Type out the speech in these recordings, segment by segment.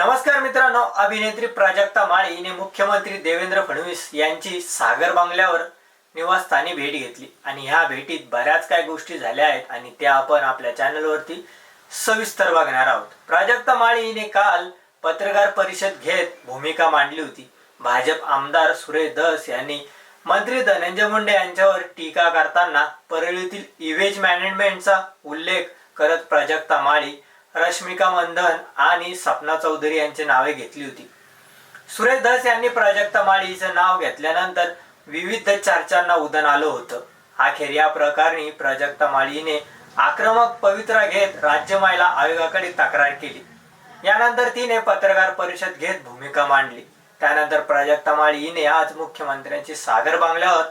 नमस्कार मित्रांनो अभिनेत्री प्राजक्ता माळी हिने मुख्यमंत्री देवेंद्र फडणवीस यांची सागर बंगल्यावर निवासस्थानी भेट घेतली. आणि ह्या भेटीत बऱ्याच काही गोष्टी झाल्या आहेत आणि त्या आपण आपल्या चॅनलवरती सविस्तर बघणार आहोत. प्राजक्ता माळी हिने काल पत्रकार परिषद घेत भूमिका मांडली होती. भाजप आमदार सुरेश धस यांनी मंत्री धनंजय मुंडे यांच्यावर टीका करताना परळीतील इव्हेज मॅनेजमेंटचा उल्लेख करत प्राजक्ता माळी रश्मिका मंधन आणि सपना चौधरी यांची नावे घेतली होती. सुरेश धस यांनी प्राजक्ता माळीचं नाव घेतल्यानंतर विविध चर्चांना उदन आलं होतं. अखेर या प्रकरणी प्राजक्ता माळीने आक्रमक पवित्रा घेत राज्य महिला आयोगाकडे तक्रार केली. यानंतर तिने पत्रकार परिषद घेत भूमिका मांडली. त्यानंतर प्राजक्ता माळी हिने आज मुख्यमंत्र्यांची सागर बांगल्यावर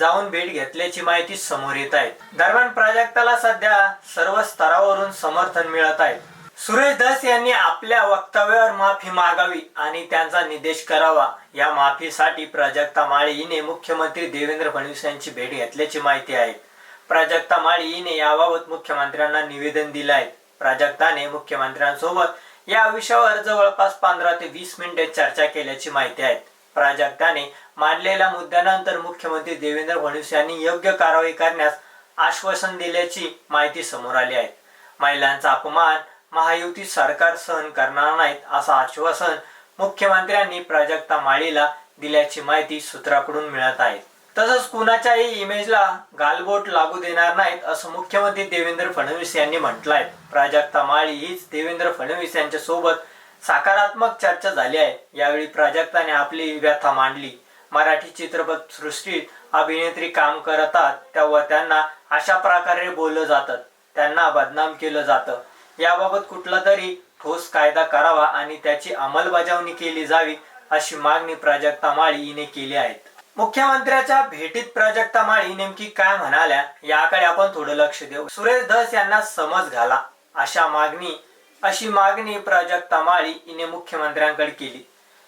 जाऊन भेट घेतल्याची माहिती समोर येत आहे. दरम्यान प्राजक्ताला सध्या सर्व स्तरावरून समर्थन मिळत आहे. सुरेश धस यांनी आपल्या वक्तव्यावर माफी मागावी आणि त्यांचा निदेश करावा. या माफीसाठी प्राजक्ता माळी हिने मुख्यमंत्री देवेंद्र फडणवीस यांची भेट घेतल्याची माहिती आहे. प्राजक्ता माळी हिने याबाबत मुख्यमंत्र्यांना निवेदन दिलं आहे. प्राजक्ताने मुख्यमंत्र्यांसोबत या विषयावर जवळपास पंधरा ते वीस मिनिटे चर्चा केल्याची माहिती आहे. प्राजक्ताने मांडलेल्या मुद्द्यानंतर मुख्यमंत्री देवेंद्र फडणवीस यांनी योग्य कारवाई करण्यास आश्वासन दिल्याची माहिती समोर आली आहे. महिलांचा अपमान महायुती सरकार सहन करणार नाहीत असं आश्वासन मुख्यमंत्र्यांनी प्राजक्ता माळीला दिल्याची माहिती सूत्राकडून मिळत आहे. तसंच कुणाच्याही इमेजला गालबोट लागू देणार नाहीत असं मुख्यमंत्री देवेंद्र फडणवीस यांनी म्हटलं आहे प्राजक्ता माळी हीच देवेंद्र फडणवीस यांच्या सोबत सकारात्मक चर्चा झाली आहे. यावेळी प्राजक्ताने आपली व्यथा मांडली. मराठी चित्रपट सृष्टीत अभिनेत्री काम करतात तेव्हा त्यांना अशा प्रकारे बोललं जातं. त्यांना बदनाम केलं जातं. याबाबत कुठला तरी ठोस कायदा करावा आणि त्याची अंमलबजावणी केली जावी अशी मागणी प्राजक्ता माळी हिने केली आहे. मुख्यमंत्र्याच्या भेटीत प्राजक्ता माळी नेमकी काय म्हणाल्या याकडे आपण थोडं लक्ष देऊ. सुरेश धस यांना समज घाला अशा मागणी अशी मागणी प्राजक्ता माळी हिने मुख्यमंत्र्यांकडे केली.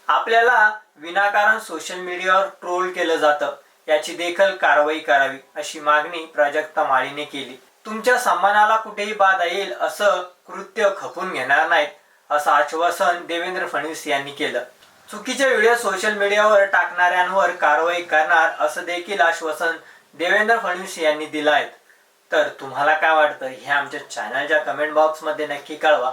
आपल्याला विनाकारण सोशल मीडियावर ट्रोल केलं जातं. याची देखील कारवाई करावी अशी मागणी प्राजक्ता माळीने केली. तुमच्या सन्मानाला कुठेही बाधा येईल असं कृत्य खपून घेणार नाहीत असं आश्वासन देवेंद्र फडणवीस यांनी केलं. चुकीचे व्हिडिओ सोशल मीडियावर टाकणाऱ्यांवर कारवाई करणार असं देखील आश्वासन देवेंद्र फडणवीस यांनी दिलं आहे. तर तुम्हाला काय वाटतं? हे आमच्या चॅनलच्या कमेंट बॉक्समध्ये नक्की कळवा.